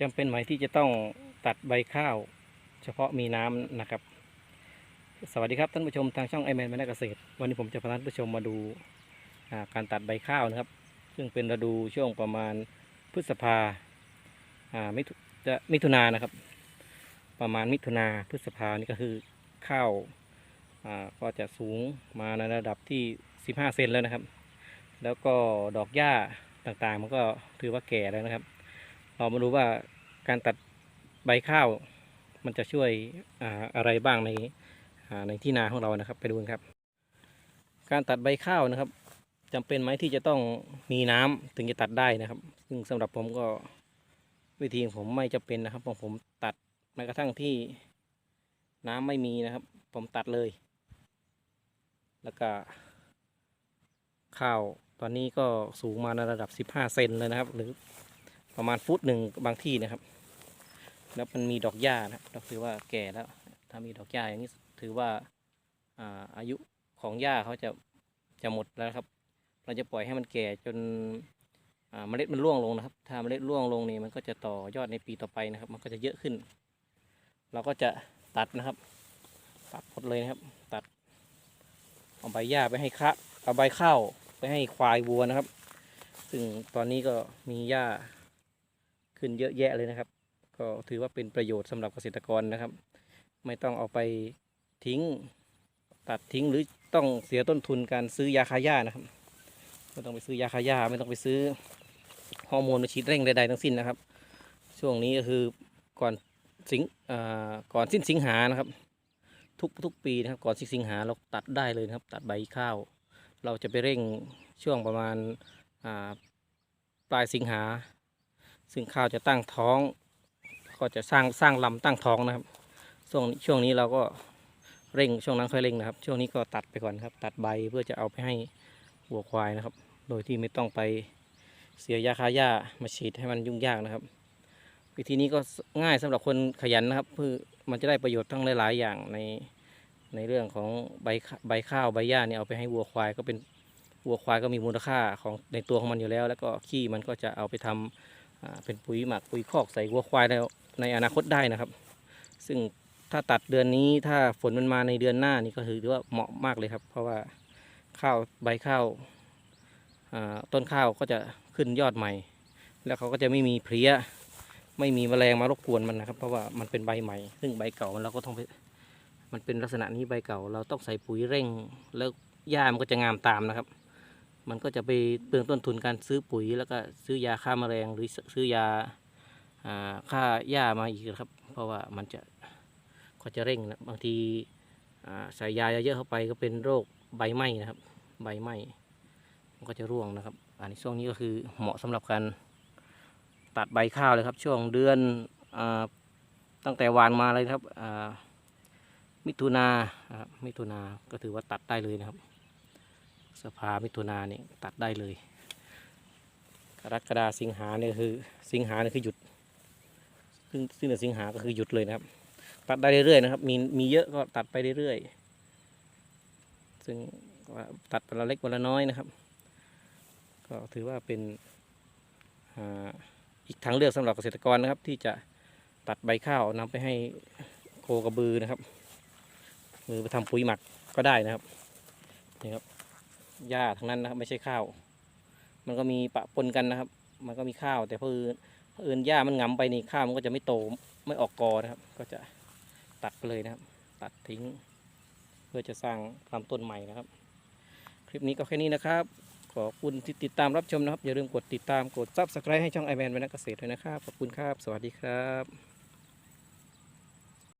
จำเป็นไหมที่จะต้องตัดใบข้าว เฉพาะมีน้ำนะครับ สวัสดีครับท่านผู้ชมทางช่องไอแมนแมนเกษตร วันนี้ผมจะพาท่านผู้ชมมาดูการตัดใบข้าวนะครับ ซึ่งเป็นฤดูช่วงประมาณพฤษภาอ่ามิถุจะมิถุนานะครับ ประมาณมิถุนาพฤษภานี่ก็คือข้าวอ่าก็จะสูงมาในระดับที่ 15 เซนแล้วนะครับ แล้วก็ดอกหญ้าต่างๆ มันก็ถือว่าแก่แล้วนะครับ เรามาดูว่าการตัดใบข้าว มันจะช่วยออะไรบ้างในในที่นาของเรานะครับ ไปดูกันครับ การตัดใบข้าวนะครับจำเป็นไหมที่จะต้องมีน้ำถึงจะตัดได้นะครับ ซึ่งสำหรับผมก็วิธีของผมไม่จำเป็นนะครับของผมตัดแม้กระทั่งที่น้ำไม่มีนะครับ ผมตัดเลย แล้วก็ข้าวตอนนี้ก็สูงมาในระดับ 15 เซนเลยนะครับ หรือ ประมาณฟุตหนึ่งบางที่นะครับ แล้วมันมีดอกหญ้านะครับถือว่าแก่แล้ว ถ้ามีดอกหญ้าอย่างนี้ถือว่าอ่าอายุของหญ้าเขาจะจะหมดแล้วครับ เราจะปล่อยให้มันแก่จนอ่าเมล็ดมันร่วงลงนะครับ ถ้าเมล็ดร่วงลงนี่มันก็จะต่อยอดในปีต่อไปนะครับ มันก็จะเยอะขึ้น เราก็จะตัดนะครับ ตัดหมดเลยนะครับ ตัดเอาใบหญ้าไปให้คะเอาใบข้าวไปให้ควายวัวนะครับ ซึ่งตอนนี้ก็มีหญ้า ขึ้นเยอะแยะเลยนะครับ ก็ถือว่าเป็นประโยชน์สำหรับเกษตรกรนะครับ ไม่ต้องเอาไปทิ้งตัดทิ้งหรือต้องเสียต้นทุนการซื้อยาฆ่าหญ้านะครับไม่ต้องไปซื้อยาฆ่าหญ้าไม่ต้องไปซื้อฮอร์โมนมาฉีดเร่งใดๆทั้งสิ้นนะครับ ช่วงนี้ก็คือก่อนสิงอ่าก่อนสิ้นสิงหานะครับ ทุกทุกปีนะครับ ก่อนสิ้นสิงหาเราตัดได้เลยนะครับ ตัดใบข้าว เราจะไปเร่งช่วงประมาณอ่าปลายสิงหา ซึ่งข้าวจะตั้งท้อง ก็จะสร้างสร้างลำตั้งท้องนะครับ ช่วงช่วงนี้เราก็เร่งช่วงนั้นค่อยเร่งนะครับ ช่วงนี้ก็ตัดไปก่อนครับ ตัดใบเพื่อจะเอาไปให้วัวควายนะครับ โดยที่ไม่ต้องไปเสียยาฆ่าหญ้ามาฉีดให้มันยุ่งยากนะครับ วิธีนี้ก็ง่ายสำหรับคนขยันนะครับเพื่อมันจะได้ประโยชน์ทั้งหลาย ๆ อย่างในในเรื่องของใบใบข้าวใบหญ้าเนี่ยเอาไปให้วัวควายก็เป็นวัวควายก็มีมูลค่าของในตัวของมันอยู่แล้ว แล้วก็ขี้มันก็จะเอาไปทำอ่า เป็นปุ๋ยหมักปุ๋ยคอกใส่วัวควายแล้วในอนาคตได้นะครับ ซึ่งถ้าตัดเดือนนี้ถ้าฝนมันมาในเดือนหน้านี่ก็ถือว่าเหมาะมากเลยครับ เพราะว่าข้าวใบข้าวต้นข้าวก็จะขึ้นยอดใหม่ แล้วเขาก็จะไม่มีเพลี้ยไม่มีแมลงมารบกวนมันนะครับ เพราะว่ามันเป็นใบใหม่ ซึ่งใบเก่ามันเราก็ต้องมันเป็นลักษณะนี้ใบเก่า เราต้องใส่ปุ๋ยเร่ง แล้วหญ้ามันก็จะงามตามนะครับ มันก็จะไปเปลืองต้นทุนการซื้อปุ๋ย แล้วก็ซื้อยาฆ่าแมลงหรือซื้อยาอ่าค่าหญ้ามาอีกครับ เพราะว่ามันจะก็จะเร่งนะบางทีใส่ยาเยอะเข้าไปก็เป็นโรคใบไหม้นะครับ ใบไหม้มันก็จะร่วงนะครับ อันนี้ช่วงนี้ก็คือเหมาะสำหรับการตัดใบข้าวเลยครับ ช่วงเดือนอตั้งแต่วานมาเลยครับมิถุนานะครับมิถุนาก็ถือว่าตัดได้เลยนะครับ สภามิถุนาเนี่ยตัดได้เลย กรกฎาสิงหาเนี่ยคือสิงหาเนี่ยคือหยุด ซึ่งซึ่งเดือนสิงหาก็คือหยุดเลยนะครับ ตัดได้เรื่อยๆนะครับ มีมีเยอะก็ตัดไปเรื่อยๆ ซึ่งตัดวันละเล็กวันละน้อยนะครับ ก็ถือว่าเป็นอ,อีกทางเลือกสำหรับเกษตรกรนะครับ ที่จะตัดใบข้าวนำไปให้โคกระบือนะครับ หรือไปทำปุ๋ยหมักก็ได้นะครับนี่ครับ หญ้าทั้งนั้นนะครับ ไม่ใช่ข้าว มันก็มีปะปนกันนะครับ มันก็มีข้าว แต่เพอญเผอิญหญ้ามันหงำไปนี่ข้าวมันก็จะไม่โตไม่ออกกอนะครับ ก็จะตัดไปเลยนะครับ ตัดทิ้ง เพื่อจะสร้างลำต้นใหม่นะครับ คลิปนี้ก็แค่นี้นะครับขอบคุณที่ติดตามรับชมนะครับ อย่าลืมกดติดตามกดซับสไครต์ให้ช่องไอแมนวรรณเกษตรด้วยนะครับ ขอบคุณครับ สวัสดีครับ